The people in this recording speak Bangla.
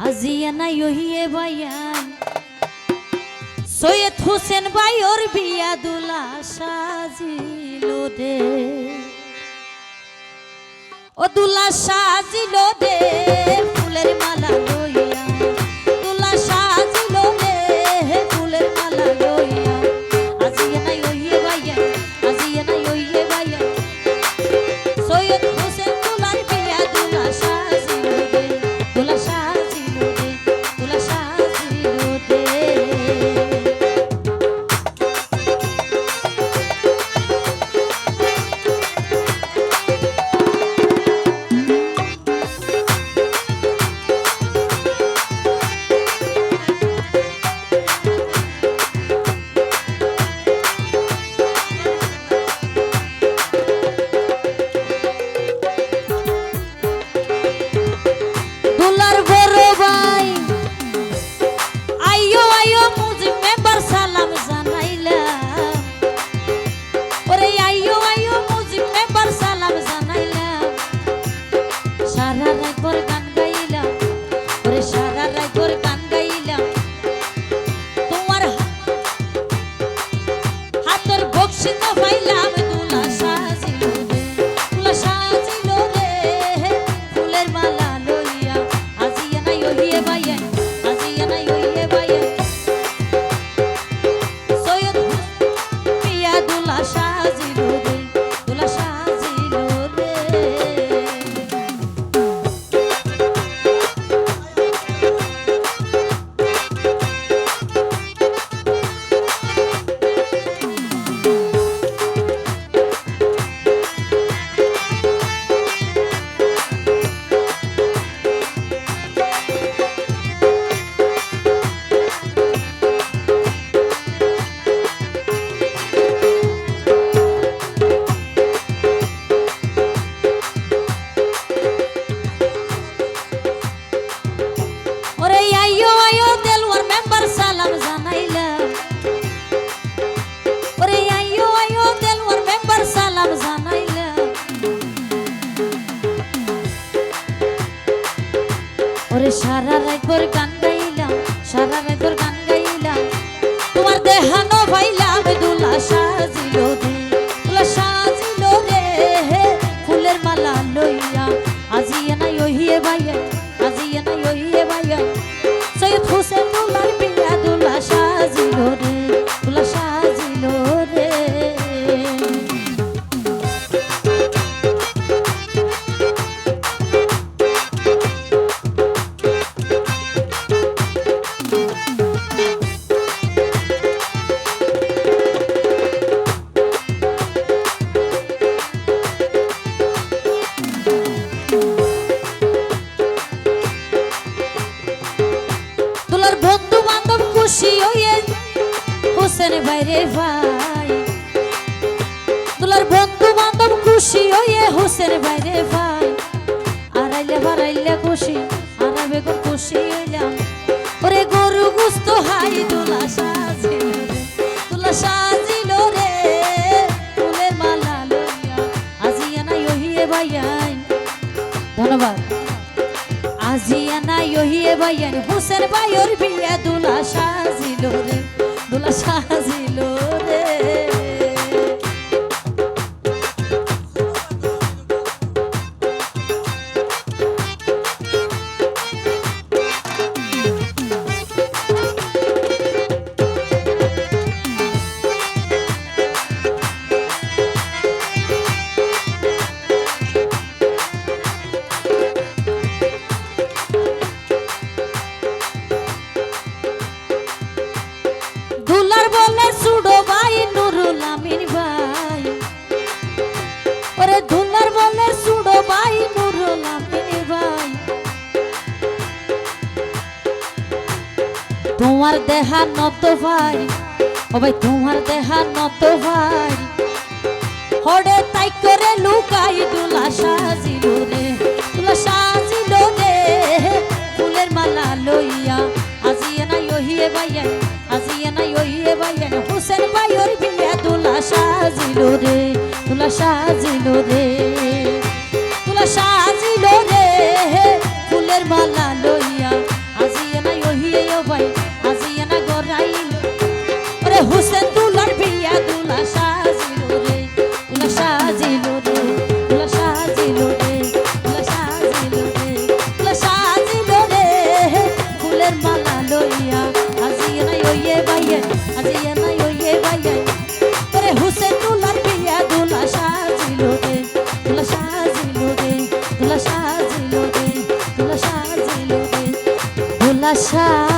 আজিয়া নাই ওহিয়ে ভাইয়ান সৈয়দ হোসেন ওর বিয়া দুলা সাজিল রে ও দুলা সাজিল রে ফুলের মালা না পাইলাম ওরে সারা রাত ভোর গান গাইলাম সারা রাত ভোর গান গাইলাম। তোমার দেহানো হোসেন বাইরে ভাই। তোলার বন্ধু বান্ধব খুশি হয়ে হোসেন বাইরে ভাই। আড়াইলে বাড়াইলে খুশি আড়া বেগুন খুশি হইলাম। ওরে গরু গুস্ত হাই তোলা সাজিল তোলা সাজিল রে ফুলের মালা লইয়া। আজিয়া নাই ওহিয়ে ভাইয়াই ধন্যবাদ। আজিয়া নাই ওহিয়ে ভাইয়ান। হোসেন ভাইয়ের বিয়ে দুলা সাজিল রে। সাজিল তোমার দেহা নত ভাই। ও ভাই, তোমার দেহা নত ভাই। হড়ে তাই করে লুকাই দুলা সাজিল রে, দুলা সাজিল রে। ফুলের মালা লইয়া, আজিয়া নাই ওহিয়ে বাইয়া আজিয়া নাই ওহিয়ে বাইয়া হোসেন ভাইয়ের বিয়া দুলা সাজিল রে, দুলা সাজিল রে। আশা